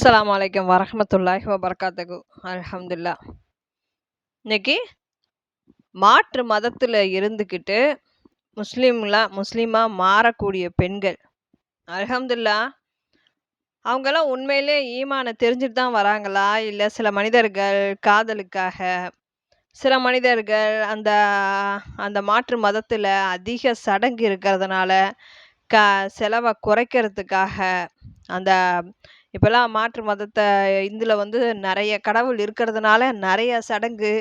அஸ்லாம் வலைக்கம் வரமத்துல்லாஹி வபரகாத்துஹு. அலமதுல்லா இன்னைக்கு மாற்று மதத்துல இருந்துக்கிட்டு முஸ்லீம்லாம் முஸ்லீமா மாறக்கூடிய பெண்கள். அலமதுல்லா அவங்கெல்லாம் உண்மையிலே ஈமானை தெரிஞ்சுட்டு தான் வராங்களா? இல்லை சில மனிதர்கள் காதலுக்காக சில மனிதர்கள் அந்த அந்த மாற்று மதத்துல அதிக சடங்கு இருக்கிறதுனால க செலவை குறைக்கிறதுக்காக அந்த இப்போல்லாம் மாற்று மதத்தை இதில் வந்து நிறைய கடவுள் இருக்கிறதுனால நிறைய சடங்கு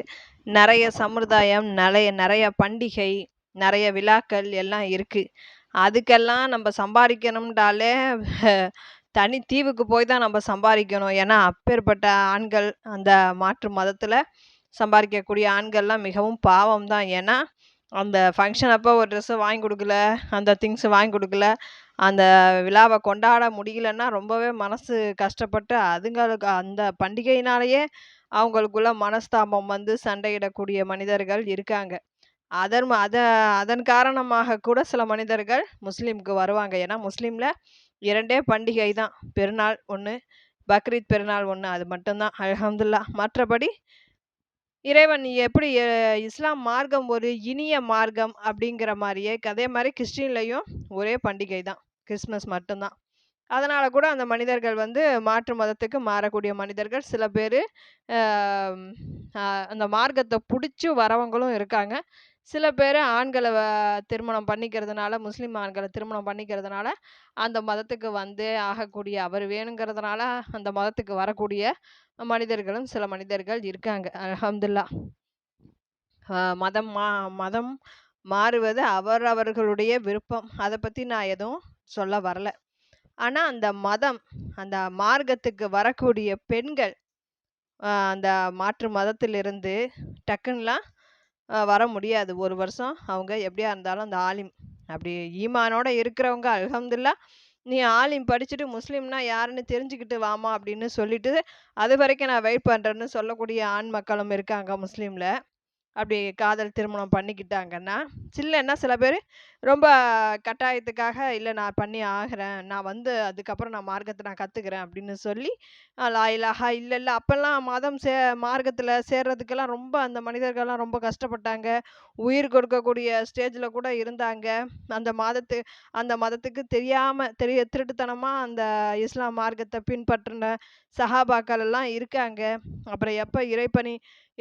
நிறைய சம்பிரதாயம் நிறைய நிறைய பண்டிகை நிறைய விழாக்கள் எல்லாம் இருக்குது அதுக்கெல்லாம் நம்ம சம்பாதிக்கணும்ன்றாலே தனி தீவுக்கு போய் தான் நம்ம சம்பாதிக்கணும். ஏன்னா அப்பேற்பட்ட ஆண்கள் அந்த மாற்று மதத்தில் சம்பாதிக்கக்கூடிய ஆண்கள்லாம் மிகவும் பாவம் தான். ஏன்னா அந்த ஃபங்க்ஷன் அப்போ ஒரு ட்ரெஸ்ஸை வாங்கி கொடுக்கல அந்த திங்ஸை வாங்கி கொடுக்கல அந்த விழாவை கொண்டாட முடியலன்னா ரொம்பவே மனசு கஷ்டப்பட்டு அதுங்களுக்கு அந்த பண்டிகையினாலேயே அவங்களுக்குள்ள மனஸ்தாபம் வந்து சண்டையிடக்கூடிய மனிதர்கள் இருக்காங்க. அதன் அத அதன் காரணமாக கூட சில மனிதர்கள் முஸ்லீமுக்கு வருவாங்க. ஏன்னா முஸ்லீமில் இரண்டே பண்டிகை தான். பெருநாள் ஒன்று பக்ரீத் பெருநாள் ஒன்று அது மட்டும்தான். அல்ஹம்துல்லா மற்றபடி இறைவன் எப்படி இஸ்லாம் மார்க்கம் ஒரு இனிய மார்க்கம் அப்படிங்கிற மாதிரியே அதே மாதிரி கிறிஸ்டின்லையும் ஒரே பண்டிகை தான். கிறிஸ்மஸ் மட்டும்தான். அதனால் கூட அந்த மனிதர்கள் வந்து மாற்று மதத்துக்கு மாறக்கூடிய மனிதர்கள் சில பேர் அந்த மார்க்கத்தை பிடிச்சி வரவங்களும் இருக்காங்க. சில பேர் ஆண்களை வ- திருமணம் பண்ணிக்கிறதுனால முஸ்லீம் ஆண்களை திருமணம் பண்ணிக்கிறதுனால அந்த மதத்துக்கு வந்து ஆகக்கூடிய அவர் வேணுங்கிறதுனால அந்த மதத்துக்கு வரக்கூடிய மனிதர்களும் சில மனிதர்கள் இருக்காங்க. அல்ஹம்துல்லா. மதம் மா மதம் மாறுவது அவரவர்களுடைய விருப்பம். அதை பற்றி நான் எதுவும் சொல்ல வரல. ஆனால் அந்த மதம் அந்த மார்க்கத்துக்கு வரக்கூடிய பெண்கள் அந்த மாற்று மதத்திலிருந்து டக்குன்னுலாம் வர முடியாது. ஒரு வருஷம் அவங்க எப்படியா இருந்தாலும் அந்த ஆலிம் அப்படி ஈமானோட இருக்கிறவங்க அலமதுல்லா நீ ஆலிம் படிச்சுட்டு முஸ்லீம்னா யாருன்னு தெரிஞ்சுக்கிட்டு வாமா அப்படின்னு சொல்லிட்டு அது வரைக்கும் நான் வெயிட் பண்ணுறேன்னு சொல்லக்கூடிய ஆண் மக்களும் இருக்காங்க முஸ்லீமில். அப்படி காதல் திருமணம் பண்ணிக்கிட்டாங்கன்னா சில்லன்னா சில பேர் ரொம்ப கட்டாயத்துக்காக இல்லை நான் பண்ணி ஆகிறேன். நான் வந்து அதுக்கப்புறம் நான் மார்க்கத்தை நான் கற்றுக்கிறேன் அப்படின்னு சொல்லி அஹ் இல்லை இல்லை. அப்போல்லாம் மதம் சே மார்க்கத்தில் சேர்றதுக்கெல்லாம் ரொம்ப அந்த மனிதர்கள்லாம் ரொம்ப கஷ்டப்பட்டாங்க. உயிர் கொடுக்கக்கூடிய ஸ்டேஜில் கூட இருந்தாங்க. அந்த மதத்து அந்த மதத்துக்கு தெரியாமல் தெரிய திருட்டுத்தனமாக அந்த இஸ்லாம் மார்க்கத்தை பின்பற்றின சஹாபாக்கள் எல்லாம் இருக்காங்க. அப்புறம் எப்போ இறைப்பணி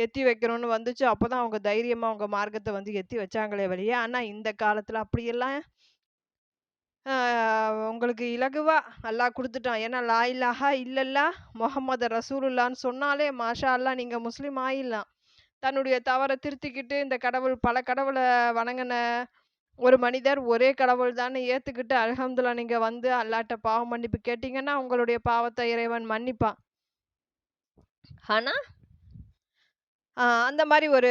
எத்தி வைக்கணும்னு வந்துச்சு. அப்போ தான் அவங்க தைரியமாக அவங்க மார்க்கத்தை வந்து எத்தி வச்சாங்களே வழியே. ஆனால் இந்த காலத்தில் அப்படியெல்லாம் உங்களுக்கு இலகுவா அல்லாஹ் கொடுத்துட்டான். ஏன்னா லா இல்லைல்லா இல்லல்லா முகமது ரசூலுல்லான்னு சொன்னாலே மாஷா அல்லாஹ் நீங்கள் முஸ்லீம் ஆயிடலாம். தன்னுடைய தவறை திருத்திக்கிட்டு இந்த கடவுள் பல கடவுளை வணங்கின ஒரு மனிதர் ஒரே கடவுள் தானே ஏற்றுக்கிட்டு அல்ஹம்துல்லா நீங்கள் வந்து அல்லாட்ட பாவ மன்னிப்பு கேட்டிங்கன்னா உங்களுடைய பாவத்தை இறைவன் மன்னிப்பான். ஆனால் அந்த மாதிரி ஒரு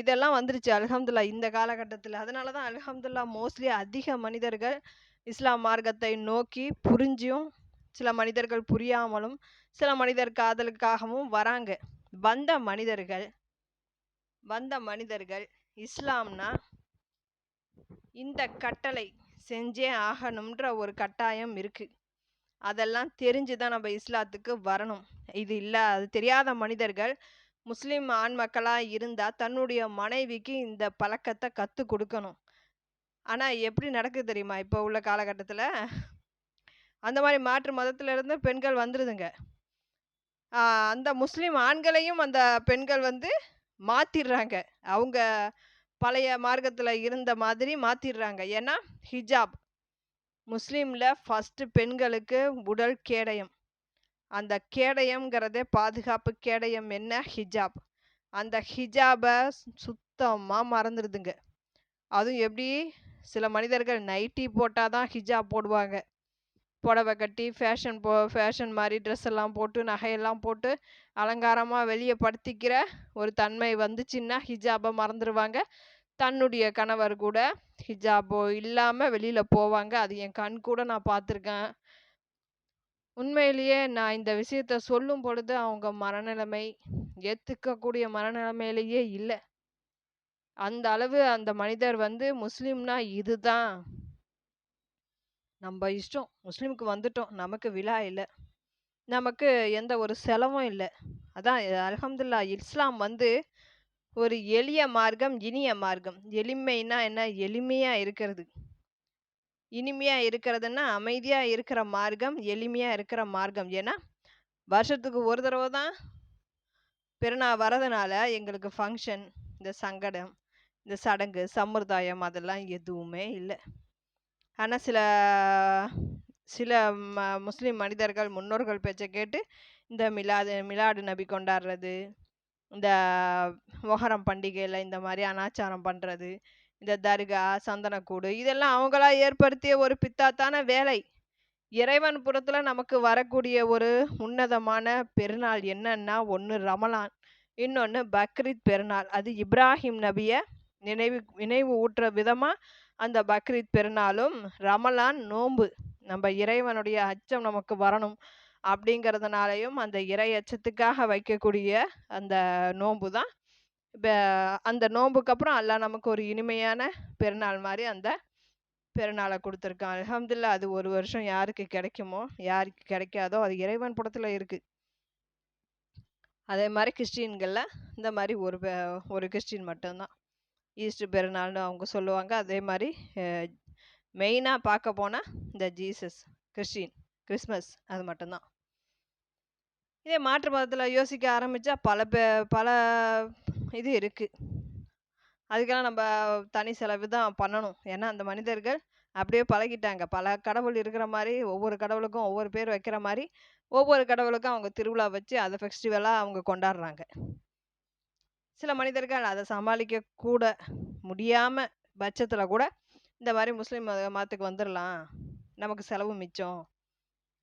இதெல்லாம் வந்துருச்சு அல்ஹம்துல்லா இந்த காலகட்டத்தில். அதனால தான் அல்ஹம்துல்லா மோஸ்ட்லி அதிக மனிதர்கள் இஸ்லாம் மார்க்கத்தை நோக்கி புரிஞ்சும் சில மனிதர்கள் புரியாமலும் சில மனிதர் காதலுக்காகவும் வராங்க. வந்த மனிதர்கள் வந்த மனிதர்கள் இஸ்லாம்னா இந்த கட்டளை செஞ்சே ஆகணும்ன்ற ஒரு கட்டாயம் இருக்குது அதெல்லாம் தெரிஞ்சு தான் நம்ம இஸ்லாத்துக்கு வரணும். இது இல்லை அது தெரியாத மனிதர்கள் முஸ்லீம் ஆண் மக்களாக இருந்தால் தன்னுடைய மனைவிக்கு இந்த பழக்கத்தை கற்றுக் கொடுக்கணும். ஆனால் எப்படி நடக்குது தெரியுமா? இப்போ உள்ள காலகட்டத்தில் அந்த மாதிரி மாற்று மதத்திலிருந்து பெண்கள் வந்துடுதுங்க அந்த முஸ்லீம் ஆண்களையும் அந்த பெண்கள் வந்து மாத்திடுறாங்க அவங்க பழைய மார்க்கத்தில் இருந்த மாதிரி மாத்திடுறாங்க ஏன்னா ஹிஜாப். முஸ்லீமில் ஃபஸ்ட்டு பெண்களுக்கு உடல் கேடயம். அந்த கேடயம்ங்கிறதே பாதுகாப்பு கேடயம் என்ன? ஹிஜாப். அந்த ஹிஜாபை சுத்தமாக மறந்துடுதுங்க அதுவும் எப்படி? சில மனிதர்கள் நைட்டி போட்டால் தான் ஹிஜாப் போடுவாங்க. புடவை கட்டி ஃபேஷன் போ ஃபேஷன் மாதிரி ட்ரெஸ் எல்லாம் போட்டு நகையெல்லாம் போட்டு அலங்காரமாக வெளியே படுத்திக்கிற ஒரு தன்மை வந்துச்சுன்னா ஹிஜாபை மறந்துடுவாங்க தன்னுடைய கணவர் கூட ஹிஜாபோ இல்லாமல் வெளியில் போவாங்க. அது என் கண் கூட நான் பார்த்துருக்கேன். உண்மையிலேயே நான் இந்த விஷயத்த சொல்லும் பொழுது அவங்க மனநிலைமை ஏற்றுக்கக்கூடிய மனநிலைமையிலேயே இல்லை அந்த அளவு அந்த மனிதர் வந்து முஸ்லீம்னா இதுதான் நம்ம இஷ்டம் முஸ்லீமுக்கு வந்துட்டோம் நமக்கு விழா இல்லை நமக்கு எந்த ஒரு செலவும் இல்லை அதான் அலமதுல்லா இஸ்லாம் வந்து ஒரு எளிய மார்க்கம், இனிய மார்க்கம். எளிமைன்னா என்ன? எளிமையாக இருக்கிறது. இனிமையா இருக்கிறதுன்னா, அமைதியா இருக்கிற மார்க்கம், எளிமையா இருக்கிற மார்க்கம். ஏன்னா, வருஷத்துக்கு ஒரு தடவை தான் பெருநாள் வரதுனால எங்களுக்கு ஃபங்க்ஷன் இந்த சங்கடம், இந்த சடங்கு, சம்பிரதாயம் அதெல்லாம் எதுவுமே இல்லை ஆனால் சில சில ம முஸ்லீம் மனிதர்கள் முன்னோர்கள் பேச்சை கேட்டு, இந்த மிலாது மிலாடு நபி கொண்டாடுறது, இந்த மொஹரம் பண்டிகையில் இந்த மாதிரி அனாச்சாரம் பண்ணுறது இந்த தர்கா, சந்தனக்கூடு இதெல்லாம் அவங்களா ஏற்படுத்திய ஒரு பித்தாத்தான வேலை. இறைவன் புறத்துல நமக்கு வரக்கூடிய ஒரு உன்னதமான பெருநாள் என்னன்னா, ஒன்று ரமலான், இன்னொன்று பக்ரீத் பெருநாள். அது இப்ராஹிம் நபியை நினைவு நினைவு ஊட்டுற விதமாக அந்த பக்ரீத் பெருநாளும், ரமலான் நோன்பு. நம்ம இறைவனுடைய அச்சம் நமக்கு வரணும் அப்படிங்கிறதுனாலையும் அந்த இறை அச்சத்துக்காக வைக்கக்கூடிய அந்த நோன்பு தான். இப்போ அந்த நோன்புக்கு அப்புறம் அல்லாஹ் நமக்கு ஒரு இனிமையான பெருநாள் மாதிரி அந்த பெருநாளை கொடுத்துருக்கான். அலமதுல்லா அது ஒரு வருஷம் யாருக்கு கிடைக்குமோ, யாருக்கு கிடைக்காதோ அது இறைவன் படத்தில் இருக்குது அதே மாதிரி கிறிஸ்டின்களில் இந்த மாதிரி ஒரு ஒரு கிறிஸ்டின் மட்டும்தான். ஈஸ்டர் பெருநாள்னு அவங்க சொல்லுவாங்க. அதே மாதிரி மெயினாக பார்க்க போனால் இந்த ஜீசஸ், கிறிஸ்டின், கிறிஸ்மஸ் அது மட்டும்தான். இதே மாற்று மதத்தில் யோசிக்க ஆரம்பித்தா பல பே பல இது இருக்குது அதுக்கெல்லாம் நம்ம தனி செலவு தான் பண்ணணும். ஏன்னா அந்த மனிதர்கள் அப்படியே பழகிட்டாங்க. பல கடவுள் இருக்கிற மாதிரி ஒவ்வொரு கடவுளுக்கும் ஒவ்வொரு பேர் வைக்கிற மாதிரி ஒவ்வொரு கடவுளுக்கும் அவங்க திருவிழா வச்சு அதை ஃபெஸ்டிவலாக அவங்க கொண்டாடுறாங்க. சில மனிதர்கள் அதை சமாளிக்க கூட முடியாமல் பட்சத்தில் கூட, இந்த மாதிரி முஸ்லீம் மத மதத்துக்கு வந்துடலாம் நமக்கு செலவு மிச்சம்.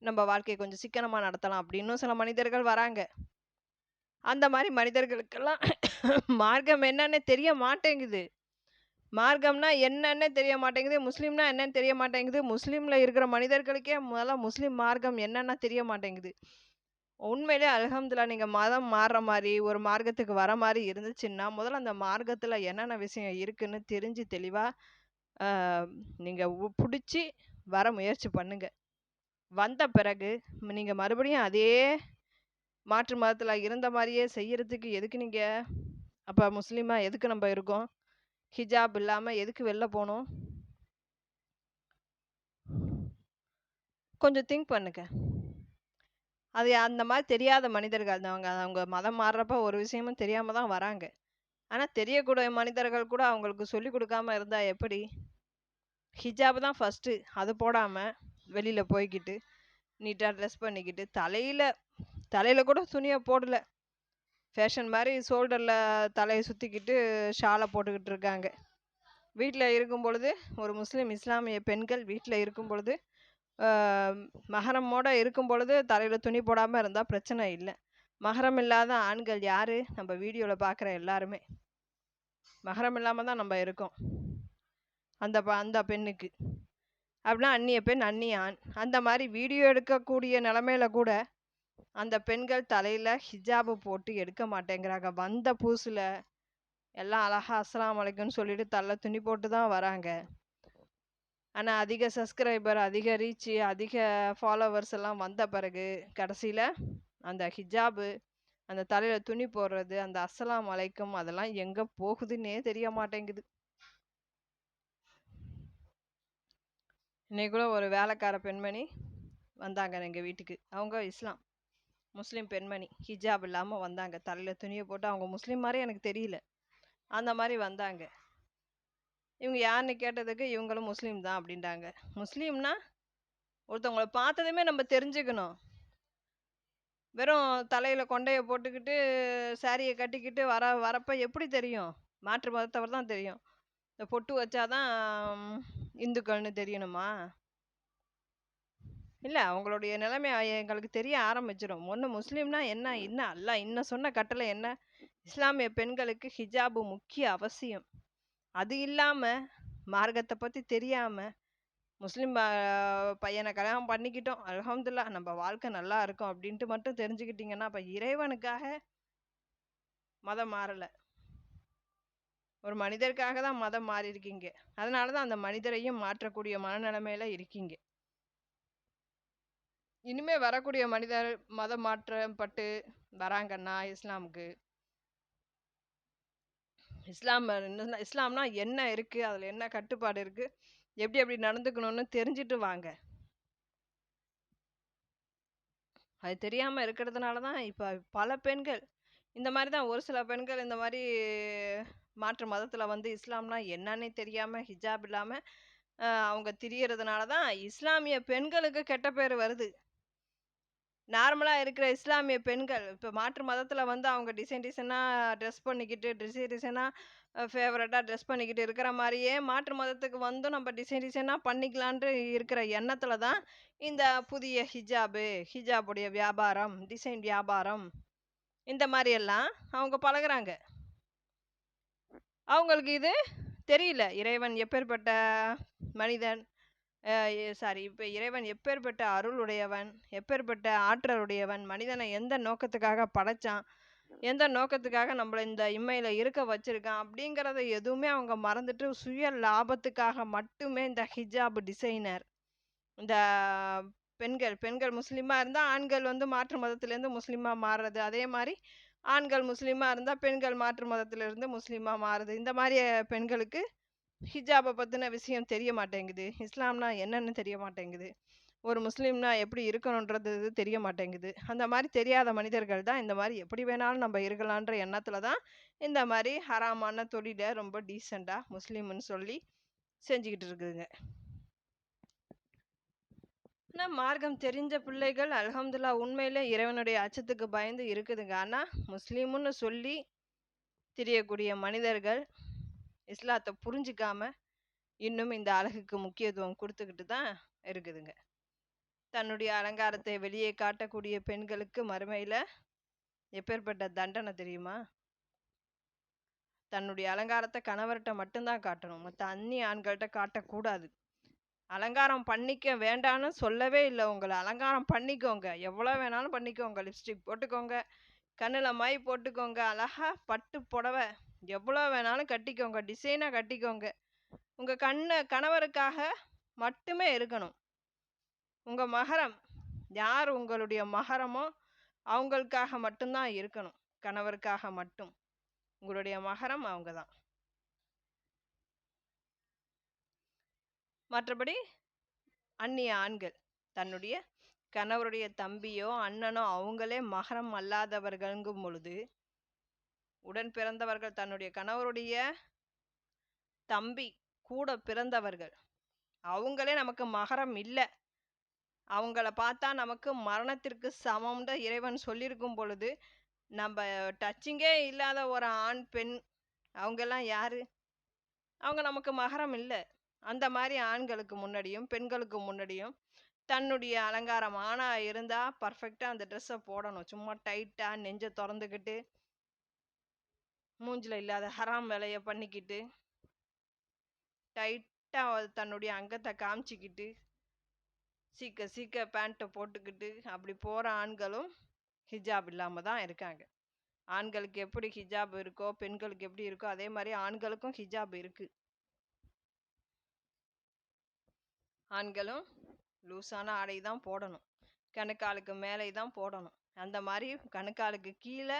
நம்ம வாழ்க்கையை கொஞ்சம் சிக்கனமாக நடத்தலாம் அப்படின்னும் சில மனிதர்கள் வராங்க. அந்த மாதிரி மனிதர்களுக்கெல்லாம் மார்க்கம் என்னன்னு தெரிய மாட்டேங்குது. மார்க்கம்னா என்னன்னே தெரிய மாட்டேங்குது. முஸ்லீம்னா என்னன்னு தெரிய மாட்டேங்குது. முஸ்லீமில் இருக்கிற மனிதர்களுக்கே முதல்ல முஸ்லீம் மார்க்கம் என்னன்னா தெரிய மாட்டேங்குது. உண்மையிலே அலகம்துல்லா நீங்கள் மதம் மாறுற மாதிரி ஒரு மார்க்கத்துக்கு வர மாதிரி இருந்துச்சுன்னா, முதல்ல அந்த மார்க்கத்தில் என்னென்ன விஷயம் இருக்குன்னு தெரிஞ்சு தெளிவாக நீங்கள் பிடிச்சி வர முயற்சி பண்ணுங்கள் வந்த பிறகு நீங்கள் மறுபடியும் அதே மாற்று மதத்தில் இருந்த மாதிரியே செய்கிறதுக்கு எதுக்கு நீங்கள் அப்போ முஸ்லீமாக எதுக்கு நம்ம இருக்கோம்? ஹிஜாப் இல்லாமல் எதுக்கு வெளில போகணும் கொஞ்சம் திங்க் பண்ணுங்க. அது அந்த மாதிரி தெரியாத மனிதர்கள் அவங்க அவங்க மதம் மாறுறப்ப ஒரு விஷயமும் தெரியாமல் தான் வராங்க. ஆனால் தெரியக்கூடிய மனிதர்கள் கூட அவங்களுக்கு சொல்லிக் கொடுக்காம இருந்தால் எப்படி? ஹிஜாப் தான் ஃபஸ்ட்டு அது போடாமல் வெளியில் போய்க்கிட்டு, நீட்டாக ட்ரெஸ் பண்ணிக்கிட்டு, தலையில் தலையில் கூட துணியை போடல. ஃபேஷன் மாதிரி ஷோல்டரில் தலையை சுற்றிக்கிட்டு ஷாலை போட்டுக்கிட்டு இருக்காங்க. வீட்டில் இருக்கும் பொழுது ஒரு முஸ்லீம் இஸ்லாமிய பெண்கள் வீட்டில் இருக்கும் பொழுது, மகரமோட இருக்கும் பொழுது தலையில் துணி போடாமல் இருந்தால் பிரச்சனை இல்லை மகரம் இல்லாத ஆண்கள் யார் நம்ம வீடியோவில் பார்க்குற எல்லாருமே. மகரம் இல்லாமல் தான் நம்ம இருக்கோம். அந்த ப அந்த பெண்ணுக்கு. அப்படின்னா அந்நிய பெண், அன்னியான் அந்த மாதிரி வீடியோ எடுக்கக்கூடிய நிலமையில கூட, அந்த பெண்கள் தலையில் ஹிஜாபு போட்டு எடுக்க மாட்டேங்கிறாங்க. வந்த பூசில் எல்லாம் அழகா அஸ்லாம் அலைக்கும்னு சொல்லிட்டு தலைல துணி போட்டு தான் வராங்க. ஆனால் அதிக சப்ஸ்கிரைபர், அதிக ரீச்சு அதிக ஃபாலோவர்ஸ் எல்லாம் வந்த பிறகு, கடைசியில் அந்த ஹிஜாபு, அந்த தலையில் துணி போடுறது, அந்த அஸ்லாம் அலைக்கும் அதெல்லாம் எங்கே போகுதுன்னே தெரிய மாட்டேங்குது. இன்னைக்கு கூட ஒரு வேலைக்கார பெண்மணி வந்தாங்க எங்கள் வீட்டுக்கு. அவங்க இஸ்லாம். முஸ்லீம் பெண்மணி. ஹிஜாப் இல்லாமல் வந்தாங்க. தலையில் துணியை போட்டு அவங்க முஸ்லீம் மாதிரி எனக்கு தெரியல. அந்த மாதிரி வந்தாங்க. இவங்க யாருன்னு கேட்டதுக்கு, இவங்களும் முஸ்லீம் தான் அப்படின்ட்டாங்க. முஸ்லீம்னா ஒருத்தவங்கள பார்த்ததுமே நம்ம தெரிஞ்சுக்கணும். வெறும் தலையில் கொண்டையை போட்டுக்கிட்டு, சாரியை கட்டிக்கிட்டு வர வரப்போ எப்படி தெரியும்? மாற்று மதத்தவர் தான் தெரியும். இந்த பொட்டு வச்சா தான் இந்துக்கள்னு தெரியணுமா? இல்லை அவங்களுடைய நிலைமை எங்களுக்கு தெரிய ஆரம்பிச்சிடும் ஒன்று முஸ்லீம்னா என்ன? என்ன அல்ல இன்னும் சொன்ன கட்டளை என்ன? இஸ்லாமிய பெண்களுக்கு ஹிஜாபு முக்கிய அவசியம். அது இல்லாமல் மார்க்கத்தை பற்றி தெரியாமல் முஸ்லீம் பையனை கல்யாணம் பண்ணிக்கிட்டோம். அலமதுல்லா நம்ம வாழ்க்கை நல்லா இருக்கும் அப்படின்ட்டு மட்டும் தெரிஞ்சுக்கிட்டிங்கன்னா அப்போ இறைவனுக்காக மதம் மாறலை ஒரு மனிதருக்காக தான் மதம் மாறியிருக்கீங்க. அதனால தான் அந்த மனிதரையும் மாற்றக்கூடிய மனநிலைமையில இருக்கீங்க. இனிமே வரக்கூடிய மனிதர் மதம் மாற்றம் பட்டு வராங்கன்னா இஸ்லாமுக்கு இஸ்லாம் இஸ்லாம்னா என்ன இருக்கு அதில் என்ன கட்டுப்பாடு இருக்கு எப்படி எப்படி நடந்துக்கணும்னு தெரிஞ்சுட்டு வாங்க அது தெரியாமல் இருக்கிறதுனால தான் இப்போ பல பெண்கள் இந்த மாதிரி தான் ஒரு சில பெண்கள் இந்த மாதிரி மாற்று மதத்தில் வந்து இஸ்லாம்னா என்னன்னே தெரியாமல் ஹிஜாப் இல்லாமல் அவங்க திரியறதுனால தான் இஸ்லாமிய பெண்களுக்கு கெட்ட பேர் வருது. நார்மலாக இருக்கிற இஸ்லாமிய பெண்கள் இப்போ மாற்று மதத்தில் வந்து அவங்க டிசைன் டிசைனாக ட்ரெஸ் பண்ணிக்கிட்டு டிசைன் டிசைனாக ஃபேவரட்டாக ட்ரெஸ் பண்ணிக்கிட்டு இருக்கிற மாதிரியே மாற்று மதத்துக்கு வந்தும் நம்ம டிசைன் டிசைனாக பண்ணிக்கலான்ட்டு இருக்கிற எண்ணத்தில் தான் இந்த புதிய ஹிஜாபு ஹிஜாபுடைய வியாபாரம் டிசைன் வியாபாரம் இந்த மாதிரியெல்லாம் அவங்க பழகுறாங்க. அவங்களுக்கு இது தெரியல. இறைவன் எப்பேற்பட்ட மனிதன்? சாரி இப்போ இறைவன் எப்பேற்பட்ட அருள் உடையவன் எப்பேற்பட்ட ஆற்றலுடையவன்? மனிதனை எந்த நோக்கத்துக்காக படைச்சான்? எந்த நோக்கத்துக்காக நம்மள இந்த இம்மையில் இருக்க வச்சுருக்கான்? அப்படிங்கிறத எதுவுமே அவங்க மறந்துட்டு சுய லாபத்துக்காக மட்டுமே இந்த ஹிஜாப் டிசைனர். இந்த பெண்கள் பெண்கள் முஸ்லீமாக இருந்தால் ஆண்கள் வந்து மாற்று மதத்துலேருந்து முஸ்லீமாக மாறுறது. அதே மாதிரி ஆண்கள் முஸ்லீமாக இருந்தால் பெண்கள் மாற்று மதத்திலிருந்து முஸ்லீமாக மாறுது. இந்த மாதிரி பெண்களுக்கு ஹிஜாபை பற்றின விஷயம் தெரிய மாட்டேங்குது. இஸ்லாம்னா என்னன்னு தெரிய மாட்டேங்குது. ஒரு முஸ்லீம்னா எப்படி இருக்கணுன்றது தெரிய மாட்டேங்குது. அந்த மாதிரி தெரியாத மனிதர்கள் தான் இந்த மாதிரி எப்படி வேணாலும் நம்ம இருக்கலான்ற எண்ணத்தில் தான் இந்த மாதிரி ஹராமான தொழிலை ரொம்ப டீசெண்டாக முஸ்லீம்னு சொல்லி செஞ்சுக்கிட்டு இருக்குதுங்க. ஆனால் மார்க்கம் தெரிஞ்ச பிள்ளைகள் அலமதுல்லா உண்மையிலே இறைவனுடைய அச்சத்துக்கு பயந்து இருக்குதுங்க. ஆனால் முஸ்லீம்னு சொல்லி தெரியக்கூடிய மனிதர்கள் இஸ்லாத்தை புரிஞ்சிக்காம இன்னும் இந்த அழகுக்கு முக்கியத்துவம் கொடுத்துக்கிட்டு தான் இருக்குதுங்க. தன்னுடைய அலங்காரத்தை வெளியே காட்டக்கூடிய பெண்களுக்கு மறுமையில் எப்பேற்பட்ட தண்டனை தெரியுமா? தன்னுடைய அலங்காரத்தை கணவர்கிட்ட மட்டும்தான் காட்டணும். மற்ற அந்நிய ஆண்கள்கிட்ட காட்டக்கூடாது. அலங்காரம் பண்ணிக்க வேண்டான்னு சொல்லவே இல்லை உங்களை. அலங்காரம் பண்ணிக்கோங்க. எவ்வளோ வேணாலும் பண்ணிக்கோங்க. லிப்ஸ்டிக் போட்டுக்கோங்க. கண்ணில் மை போட்டுக்கோங்க. அழகா பட்டு புடவை எவ்வளோ வேணாலும் கட்டிக்கோங்க. டிசைனாக கட்டிக்கோங்க. உங்கள் கண்ணு கணவருக்காக மட்டுமே இருக்கணும். உங்கள் மகரம் யார் உங்களுடைய மகரமோ அவங்களுக்காக மட்டும்தான் இருக்கணும். கணவருக்காக மட்டும். உங்களுடைய மகரம் அவங்க தான் மற்றபடி அந்நிய ஆண்கள். தன்னுடைய கணவருடைய தம்பியோ அண்ணனோ அவங்களே மகரம் அல்லாதவர்கள்ங்கும் பொழுது உடன் பிறந்தவர்கள் தன்னுடைய கணவருடைய தம்பி கூட பிறந்தவர்கள். அவங்களே நமக்கு மகரம் இல்லை. அவங்கள பார்த்தா நமக்கு மரணத்திற்கு சமம்ன்ற இறைவன் சொல்லியிருக்கும் பொழுது நம்ம டச்சிங்கே இல்லாத ஒரு ஆண் பெண் அவங்கெல்லாம் யார்? அவங்க நமக்கு மகரம் இல்லை. அந்த மாதிரி ஆண்களுக்கு முன்னாடியும் பெண்களுக்கு முன்னாடியும் தன்னுடைய அலங்காரம் ஆணா இருந்தா பர்ஃபெக்டா அந்த ட்ரெஸ்ஸை போடணும். சும்மா டைட்டா நெஞ்ச திறந்துக்கிட்டு மூஞ்சில இல்லாத ஹராம் வேலையை பண்ணிக்கிட்டு டைட்டா தன்னுடைய அங்கத்தை காமிச்சிக்கிட்டு சீக்க சீக்க பேண்ட்டை போட்டுக்கிட்டு அப்படி போற ஆண்களும் ஹிஜாப் இல்லாம தான் இருக்காங்க. ஆண்களுக்கு எப்படி ஹிஜாப் இருக்கோ பெண்களுக்கு எப்படி இருக்கோ அதே மாதிரி ஆண்களுக்கும் ஹிஜாப் இருக்கு. ஆண்களும் லூஸான ஆடை தான் போடணும். கணுக்காலுக்கு மேலே தான் போடணும். அந்த மாதிரி கணுக்காலுக்கு கீழே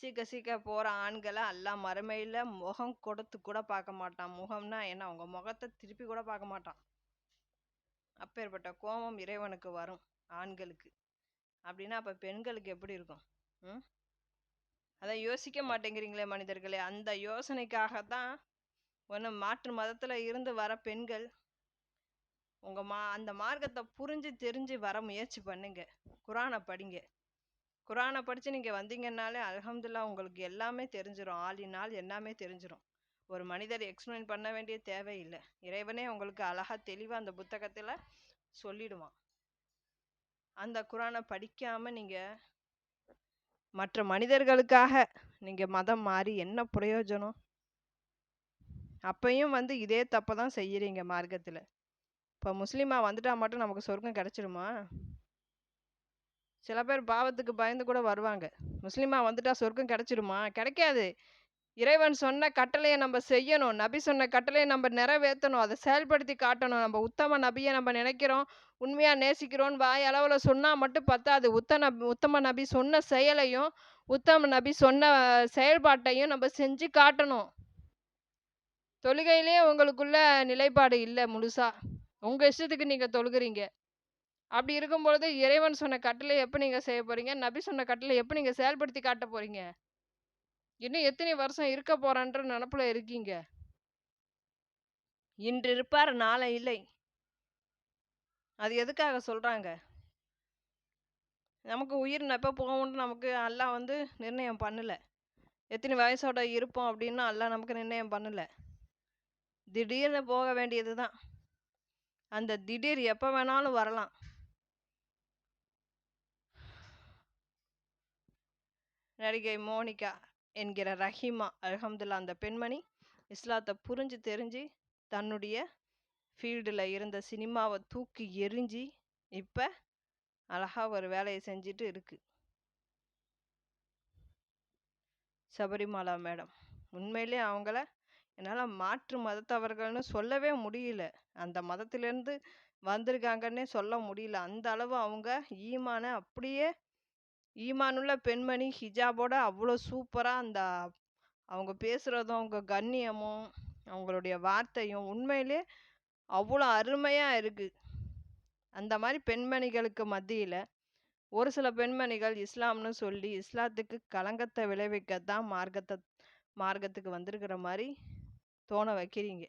சீக்க சீக்க போகிற ஆண்களை எல்லாம் மறுமையில் முகம் கொடுத்து கூட பார்க்க மாட்டான். முகம்னா என்ன? அவங்க முகத்தை திருப்பி கூட பார்க்க மாட்டான். அப்பேற்பட்ட கோபம் இறைவனுக்கு வரும் ஆண்களுக்கு. அப்படின்னா அப்போ பெண்களுக்கு எப்படி இருக்கும்? ம்? அதை யோசிக்க மாட்டேங்கிறீங்களே மனிதர்களே. அந்த யோசனைக்காக தான் ஒன்று மாற்று மதத்தில் இருந்து வர பெண்கள் உங்கள் மா அந்த மார்க்கத்தை புரிஞ்சு தெரிஞ்சு வர முயற்சி பண்ணுங்க. குரானை படிங்க. குரானை படித்து நீங்கள் வந்தீங்கன்னாலே அல்ஹம்துலில்லாஹ் உங்களுக்கு எல்லாமே தெரிஞ்சிரும். ஆளினால் எல்லாமே தெரிஞ்சிடும் ஒரு மனிதர் எக்ஸ்பிளைன் பண்ண வேண்டிய தேவையில்லை இறைவனே உங்களுக்கு அழகாக தெளிவாக அந்த புத்தகத்தில் சொல்லிடுவான். அந்த குரானை படிக்காமல் நீங்கள் மற்ற மனிதர்களுக்காக நீங்கள் மதம் மாறி என்ன பிரயோஜனம்? அப்பையும் வந்து இதே தப்பை தான் செய்கிறீங்க மார்க்கத்தில். இப்போ முஸ்லீமா வந்துட்டால் மட்டும் நமக்கு சொர்க்கம் கிடச்சிடுமா சில பேர் பாவத்துக்கு பயந்து கூட வருவாங்க முஸ்லீமா வந்துட்டால் சொர்க்கம் கிடச்சிடுமா கிடைக்காது இறைவன் சொன்ன கட்டளையை நம்ம செய்யணும். நபி சொன்ன கட்டளையை நம்ம நிறைவேற்றணும் அதை செயல்படுத்தி காட்டணும். நம்ம உத்தம நபியை நம்ம நினைக்கிறோம். உண்மையாக நேசிக்கிறோம்ன்னு வாய் அளவில் சொன்னால் மட்டும் பத்தாது. உத்த நபி உத்தம நபி சொன்ன செயலையும், உத்தம நபி சொன்ன செயல்பாட்டையும் நம்ம செஞ்சு காட்டணும். தொழுகையிலேயே உங்களுக்குள்ள நிலைப்பாடு இல்லை முழுசாக உங்கள் இஷ்டத்துக்கு நீங்கள் தொழுகிறீங்க அப்படி இருக்கும்பொழுது இறைவன் சொன்ன கட்டளை எப்போ நீங்கள் செய்ய போகிறீங்க நபி சொன்ன கட்டளை எப்போ நீங்கள் செயல்படுத்தி காட்ட போகிறீங்க இன்னும் எத்தனை வருஷம் இருக்க போகிறான்ற நினப்பில் இருக்கீங்க? இன்று இருப்பார், நாளை இல்லை. அது எதுக்காக சொல்கிறாங்க நமக்கு உயிர் எப்போ போகும்னு நமக்கு எல்லாம் வந்து நிர்ணயம் பண்ணலை எத்தனை வயசோட இருப்போம் அப்படின்னு எல்லாம் நமக்கு நிர்ணயம் பண்ணலை திடீர்னு போக வேண்டியது தான். அந்த திடீர் எப்போ வேணாலும் வரலாம். நடிகை மோனிகா என்கிற ரஹீமா அலமதுல்லா அந்த பெண்மணி இஸ்லாத்தை புரிஞ்சு தெரிஞ்சு, தன்னுடைய ஃபீல்டில் இருந்த சினிமாவை தூக்கி எரிஞ்சு இப்போ அழகாக ஒரு வேலையை செஞ்சுட்டு இருக்கு. சபரிமாலா மேடம். உண்மையிலே அவங்கள என்னால் மாற்று மதத்தவர்கள்னு சொல்லவே முடியல. அந்த மதத்திலேருந்து வந்திருக்காங்கன்னே சொல்ல முடியல. அந்த அளவு அவங்க ஈமானை அப்படியே ஈமானுள்ள பெண்மணி ஹிஜாபோட அவ்வளோ சூப்பராக அந்த அவங்க பேசுகிறதும் அவங்க கண்ணியமும், அவங்களுடைய வார்த்தையும் உண்மையிலே அவ்வளோ அருமையாக இருக்குது அந்த மாதிரி பெண்மணிகளுக்கு மத்தியில் ஒரு சில பெண்மணிகள் இஸ்லாம்னு சொல்லி, இஸ்லாத்துக்கு களங்கத்தை விளைவிக்க தான் மார்க்கத்தை மார்க்கத்துக்கு வந்திருக்கிற மாதிரி தோண வைக்கிறீங்க.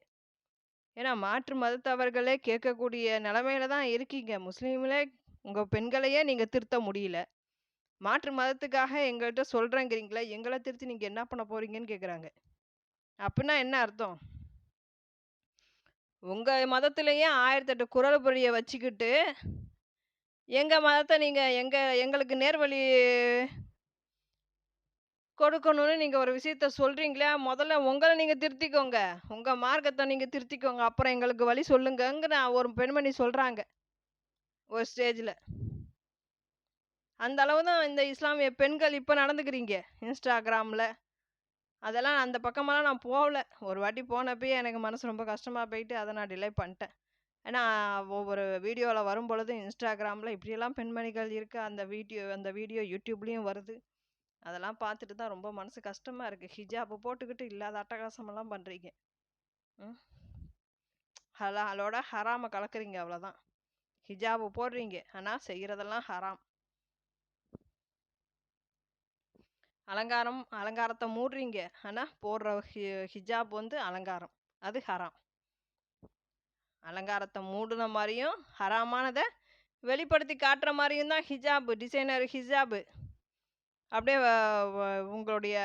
ஏன்னா மாற்று மதத்தவர்களே கேட்கக்கூடிய நிலைமையில தான் இருக்கீங்க. முஸ்லீம்களே உங்க பெண்களையே நீங்க திருத்த முடியல. மாற்று மதத்துக்காக எங்கள்ட்ட சொல்றேங்கிறீங்களே, எங்கள திருத்தி நீங்க என்ன பண்ண போறீங்கன்னு கேட்குறாங்க. அப்புட்னா என்ன அர்த்தம்? உங்க மதத்திலேயே 1008 குறள் பொழிய வச்சுக்கிட்டு, எங்க மதத்த நீங்க எங்க எங்களுக்கு நேர்வழி கொடுக்கணும்னு நீங்கள் ஒரு விஷயத்த சொல்கிறீங்களே முதல்ல உங்களை நீங்கள் திருத்திக்கோங்க. உங்கள் மார்க்கத்தை நீங்கள் திருத்திக்கோங்க. அப்புறம் எங்களுக்கு வழி சொல்லுங்கங்கிற ஒரு பெண்மணி சொல்கிறாங்க ஒரு ஸ்டேஜில் அந்த அளவு தான் இந்த இஸ்லாமிய பெண்கள் இப்போ நடந்துக்கிறீங்க. இன்ஸ்டாகிராமில் அதெல்லாம் அந்த பக்கமெல்லாம் நான் போகல. ஒரு வாட்டி போனப்பயே எனக்கு மனசு ரொம்ப கஷ்டமாக போயிட்டு, அதை நான் டிலே பண்ணிட்டேன் ஏன்னா ஒவ்வொரு வீடியோல வரும்பொழுது இன்ஸ்டாகிராமில் இப்படியெல்லாம் பெண்மணிகள் இருக்குது அந்த வீடியோ அந்த வீடியோ யூடியூப்லேயும் வருது. அதெல்லாம் பார்த்துட்டு தான் ரொம்ப மனசு கஷ்டமாக இருக்குது ஹிஜாப்பு போட்டுக்கிட்டு இல்லாத அட்டகாசமெல்லாம் பண்ணுறீங்க ம். அதலாம் அதோட ஹராமை கலக்குறீங்க அவ்வளோதான். ஹிஜாபு போடுறீங்க. ஆனால் செய்கிறதெல்லாம் ஹராம். அலங்காரம் அலங்காரத்தை மூடுறீங்க. ஆனால் போடுற ஹி ஹிஜாப் வந்து அலங்காரம். அது ஹராம். அலங்காரத்தை மூடின மாதிரியும் ஹராமானதை வெளிப்படுத்தி காட்டுற மாதிரியும் தான் ஹிஜாபு டிசைனர் ஹிஜாபு. அப்படியே உங்களுடைய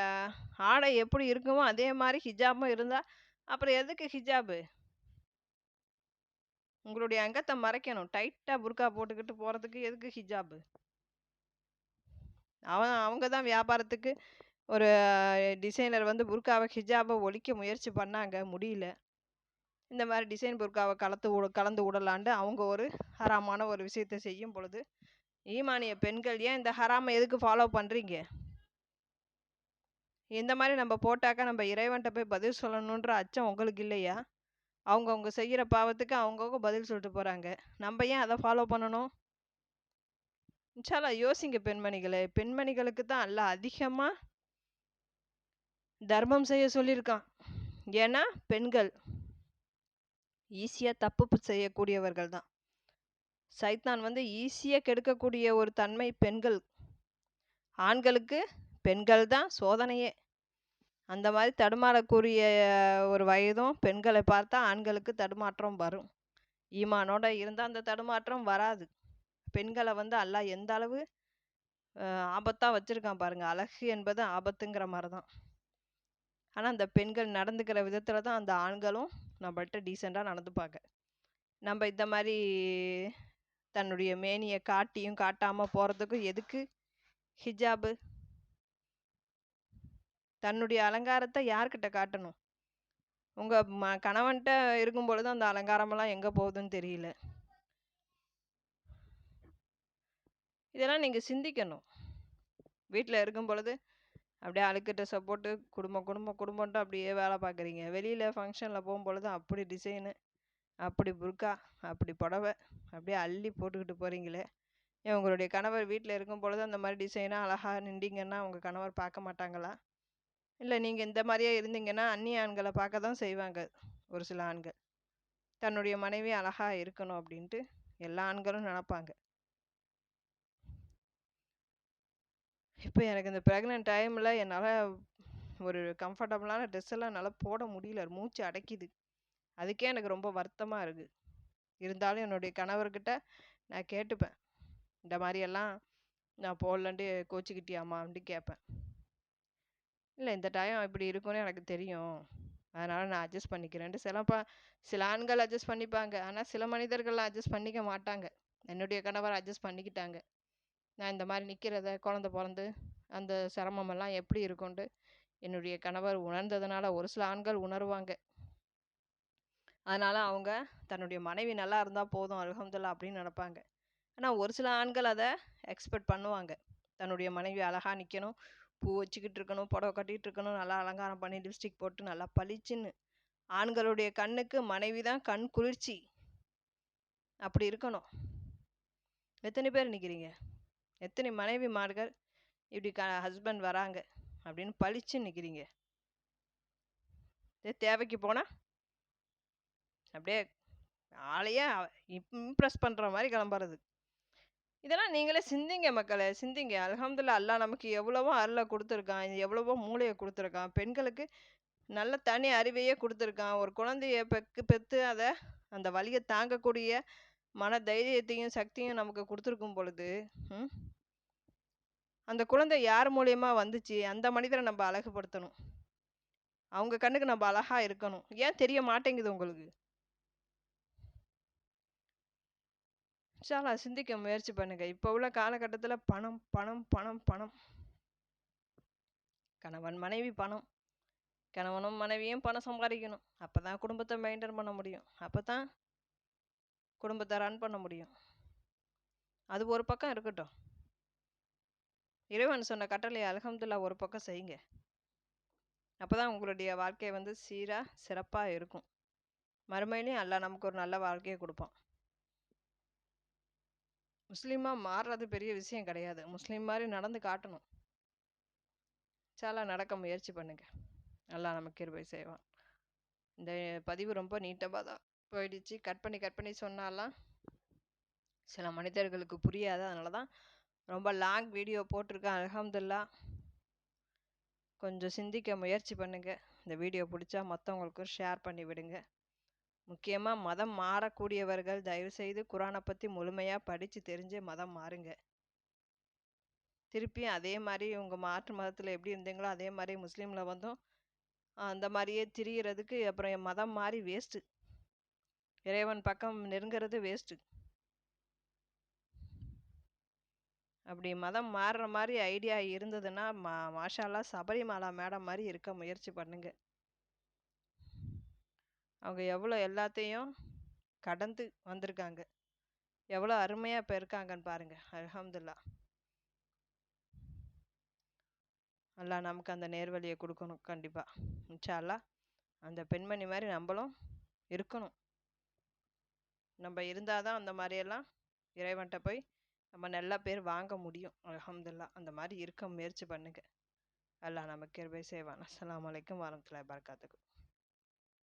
ஆடை எப்படி இருக்குமோ, அதே மாதிரி ஹிஜாபும் இருந்தால் அப்புறம் எதுக்கு ஹிஜாபு? உங்களுடைய அங்கத்தை மறைக்கணும். டைட்டாக புர்கா போட்டுக்கிட்டு போகிறதுக்கு எதுக்கு ஹிஜாபு? அவன் அவங்க தான் வியாபாரத்துக்கு ஒரு டிசைனர் வந்து புர்காவை ஹிஜாபை ஒழிக்க முயற்சி பண்ணாங்க. முடியல. இந்த மாதிரி டிசைன் புர்காவை கலத்து கலந்து விடலான்ட்டு அவங்க ஒரு ஹராமான ஒரு விஷயத்த செய்யும் பொழுது, ஈமானிய பெண்கள் ஏன் இந்த ஹராமை எதுக்கு ஃபாலோ பண்ணுறீங்க இந்த மாதிரி நம்ம போட்டாக்கா நம்ம இறைவன்கிட்ட போய் பதில் சொல்லணுன்ற அச்சம் உங்களுக்கு இல்லையா? அவங்கவுங்க செய்கிற பாவத்துக்கு அவங்கவுங்க பதில் சொல்லிட்டு போகிறாங்க நம்ம ஏன் அதை ஃபாலோ பண்ணணும்? இன்ஷா யோசிங்க பெண்மணிகளே. பெண்மணிகளுக்கு தான் அல்ல அதிகமாக தர்மம் செய்ய சொல்லியிருக்கான். ஏன்னா, பெண்கள் ஈஸியாக தப்பு செய்யக்கூடியவர்கள் தான். சைத்தான் வந்து ஈஸியாக கெடுக்கக்கூடிய ஒரு தன்மை பெண்கள். ஆண்களுக்கு பெண்கள் தான் சோதனையே. அந்த மாதிரி தடுமாறக்கூடிய ஒரு வயதும் பெண்களை பார்த்தா ஆண்களுக்கு தடுமாற்றம் வரும். ஈமானோட இருந்தால் அந்த தடுமாற்றம் வராது. பெண்களை வந்து அல்லாஹ் எந்த அளவு ஆபத்தாக வச்சுருக்கான் பாருங்கள் அழகு என்பது ஆபத்துங்கிற மாதிரி தான். ஆனால் அந்த பெண்கள் நடந்துக்கிற விதத்தில் தான் அந்த ஆண்களும் நம்மள்கிட்ட டீசெண்டாக நடந்துப்பாங்க. நம்ம இந்த மாதிரி தன்னுடைய மேனியை காட்டியும், காட்டாமல் போகிறதுக்கும் எதுக்கு ஹிஜாபு? தன்னுடைய அலங்காரத்தை யார்கிட்ட காட்டணும்? உங்கள் ம கணவன்கிட்ட இருக்கும் பொழுது அந்த அலங்காரமெல்லாம் எங்கே போகுதுன்னு தெரியல. இதெல்லாம் நீங்கள் சிந்திக்கணும். வீட்டில் இருக்கும் பொழுது, அப்படியே அழுக்கிட்ட சப்போர்ட்டு குடும்ப குடும்பம் குடும்பம் அப்படியே வேலை பார்க்குறீங்க வெளியில் ஃபங்க்ஷனில் போகும்பொழுது அப்படி டிசைனு அப்படி புர்கா அப்படி புடவை அப்படியே அள்ளி போட்டுக்கிட்டு போகிறீங்களே ஏன் உங்களுடைய கணவர் வீட்டில் இருக்கும் பொழுது அந்த மாதிரி டிசைனாக அழகாக நின்றீங்கன்னா உங்கள் கணவர் பார்க்க மாட்டாங்களா? இல்லை நீங்கள் இந்த மாதிரியே இருந்தீங்கன்னா அந்நிய ஆண்களை பார்க்க தான் செய்வாங்க ஒரு சில ஆண்கள். தன்னுடைய மனைவி அழகாக இருக்கணும் அப்படின்ட்டு எல்லா ஆண்களும் நினப்பாங்க. இப்போ எனக்கு இந்த ப்ரெக்னென்ட் டைமில் என்னால் ஒரு கம்ஃபர்டபுளான ட்ரெஸ் எல்லாம் என்னால் போட முடியல மூச்சு அடைக்குது. அதுக்கே எனக்கு ரொம்ப வருத்தமாக இருக்குது இருந்தாலும் என்னுடைய கணவர்கிட்ட நான் கேட்டுப்பேன். இந்த மாதிரியெல்லாம் நான் போடலன்ட்டு கோச்சிக்கிட்டியாம்மா அப்படின்ட்டு கேட்பேன். இல்லை இந்த டைம் இப்படி இருக்கும்னு எனக்கு தெரியும். அதனால் நான் அட்ஜஸ்ட் பண்ணிக்கிறேன்ட்டு சிலப்பா சில ஆண்கள் அட்ஜஸ்ட் பண்ணிப்பாங்க. ஆனால் சில மனிதர்கள்லாம் அட்ஜஸ்ட் பண்ணிக்க மாட்டாங்க. என்னுடைய கணவர் அட்ஜஸ்ட் பண்ணிக்கிட்டாங்க. நான் இந்த மாதிரி நிற்கிறத குழந்த பிறந்து அந்த சிரமமெல்லாம் எப்படி இருக்கும்ன்ட்டு என்னுடைய கணவர் உணர்ந்ததுனால ஒரு சில ஆண்கள் உணர்வாங்க. அதனால் அவங்க தன்னுடைய மனைவி நல்லா இருந்தால் போதும் அலகம்துல்லா அப்படின்னு நினப்பாங்க. ஆனால் ஒரு சில ஆண்கள் அதை எக்ஸ்பெக்ட் பண்ணுவாங்க. தன்னுடைய மனைவி அழகாக நிற்கணும் பூ வச்சுக்கிட்டு இருக்கணும் புடவை கட்டிகிட்டு இருக்கணும் நல்லா அலங்காரம் பண்ணி லிப்ஸ்டிக் போட்டு நல்லா பளிச்சுன்னு. ஆண்களுடைய கண்ணுக்கு மனைவி தான் கண் குளிர்ச்சி. அப்படி இருக்கணும். எத்தனை பேர் நிற்கிறீங்க எத்தனை மனைவிமார்கள் இப்படி க ஹஸ்பண்ட் வராங்க அப்படின்னு பளிச்சுன்னு நிற்கிறீங்க தேவைக்கு போனால் அப்படியே ஆளையே இம்ப்ரெஸ் பண்ணுற மாதிரி கிளம்புறது. இதெல்லாம் நீங்களே சிந்திங்க மக்களே சிந்திங்க. அலமதுல்லா அல்லா நமக்கு எவ்வளவோ அருளை கொடுத்துருக்கான். எவ்வளவோ மூளையை கொடுத்துருக்கான். பெண்களுக்கு நல்ல தனி அறிவையே கொடுத்துருக்கான். ஒரு குழந்தைய பெக்கு பெற்று அதை அந்த வழியை தாங்கக்கூடிய மன தைரியத்தையும் சக்தியும் நமக்கு கொடுத்துருக்கும் பொழுது ம், அந்த குழந்தை யார் மூலியமாக வந்துச்சு? அந்த மனிதரை நம்ம அழகுபடுத்தணும். அவங்க கண்ணுக்கு நம்ம அழகாக இருக்கணும். ஏன் தெரிய மாட்டேங்குது உங்களுக்கு? சாலா சிந்திக்க முயற்சி பண்ணுங்க. இப்போ உள்ள காலகட்டத்தில் பணம் பணம் பணம் பணம். கணவன் மனைவி பணம். கணவனும் மனைவியும் பணம் சம்பாதிக்கணும். அப்போ தான் குடும்பத்தை மெயின்டைன் பண்ண முடியும். அப்போ தான் குடும்பத்தை ரன் பண்ண முடியும். அது ஒரு பக்கம் இருக்கட்டும். இறைவன் சொன்ன கட்டளை அலகம்துல்லா ஒரு பக்கம் செய்யுங்க. அப்போ தான் உங்களுடைய வாழ்க்கை வந்து சீராக சிறப்பாக இருக்கும். மறுமையிலையும் அல்லாஹ் நமக்கு ஒரு நல்ல வாழ்க்கையை கொடுப்பான். முஸ்லீமாக மாறுறது பெரிய விஷயம் கிடையாது. முஸ்லீம் மாதிரி நடந்து காட்டணும். சாலா நடக்க முயற்சி பண்ணுங்க. நல்லா நம்ம கிருபை செய்வான். இந்த பதிவு ரொம்ப நீட்டமாக தான் போயிடுச்சு. கட் பண்ணி கட் பண்ணி சொன்னாலாம். சில மனிதர்களுக்கு புரியாது. அதனால தான் ரொம்ப லாங் வீடியோ போட்டிருக்கேன். அல்ஹம்துலில்லாஹ். கொஞ்சம் சிந்திக்க முயற்சி பண்ணுங்கள் இந்த வீடியோ பிடிச்சா மற்றவங்களுக்கும் ஷேர் பண்ணி விடுங்க. முக்கியமாக மதம் மாறக்கூடியவர்கள் தயவு செய்து குரானை பற்றி முழுமையாக படித்து தெரிஞ்சு மதம் மாறுங்க. திருப்பியும் அதே மாதிரி உங்கள் மாற்று மதத்தில் எப்படி இருந்தீங்களோ அதே மாதிரி முஸ்லீமில் வந்தும் அந்த மாதிரியே திரியிறதுக்கு அப்புறம் என் மதம் மாறி வேஸ்ட்டு இறைவன் பக்கம் நெருங்கிறது வேஸ்ட்டு அப்படி மதம் மாறுற மாதிரி ஐடியா இருந்ததுன்னா மா மாஷாலா சபரிமலா மேடம் மாதிரி இருக்க முயற்சி பண்ணுங்கள் அவங்க எவ்வளோ எல்லாத்தையும் கடந்து வந்திருக்காங்க. எவ்வளோ அருமையாக இப்போ இருக்காங்கன்னு பாருங்கள் அலமதுல்லா அல்லா நமக்கு அந்த நேர்வழியை கொடுக்கணும் கண்டிப்பாக இன்ஷா அந்த பெண்மணி மாதிரி நம்மளும் இருக்கணும். நம்ம இருந்தால் தான் அந்த மாதிரியெல்லாம் இறைவன்கிட்ட போய் நம்ம நல்ல பேர் வாங்க முடியும். அலமதுல்லா அந்த மாதிரி இருக்க முயற்சி பண்ணுங்க. அல்லா நமக்கு கிருபை செய்வான். அஸ்லாம் அலைக்கும் வரமத்துல வபரகாத்துஹு.